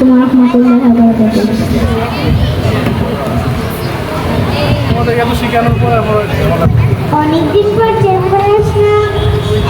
আলাইকুম রহমতুল্লাহ অনেকদিন পর চেম্বারে আসলাম।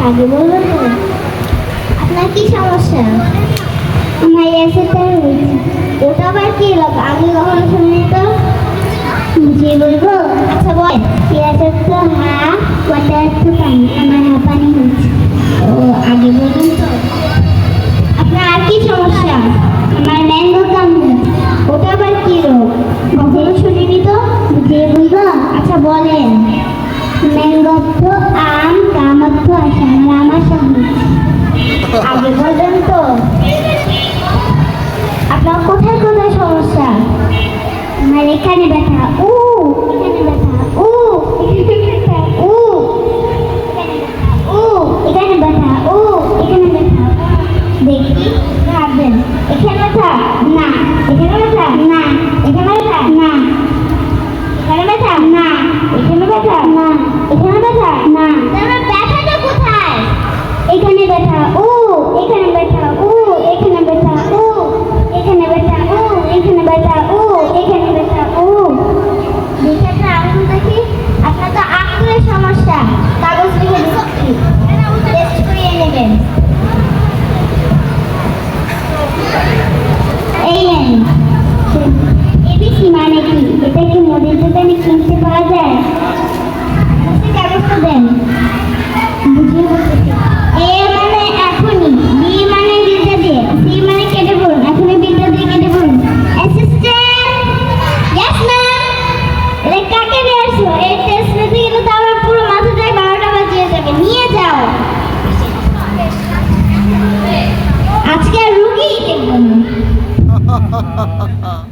আগে বলব তো আপনার কি সমস্যা আমার হয়েছে ওটা আবার কি আমি কখনো শুনি তো বুঝিয়ে বলব আচ্ছা বল ইয়াসের তো হা ওটার তো পানি আমার হা পানি ও আগে বলুন। তো আপনার আর কি সমস্যা আমার ম্যাঙ্গো কামড় ওটা আবার কি রোগ কখনো শুনিনি তো বুঝিয়ে বলব আচ্ছা বলেন ম্যাঙ্গত্ব আম কামত্ব কোথায় কোথায় সমস্যা? আমার এখানে Ha ha ha ha ha!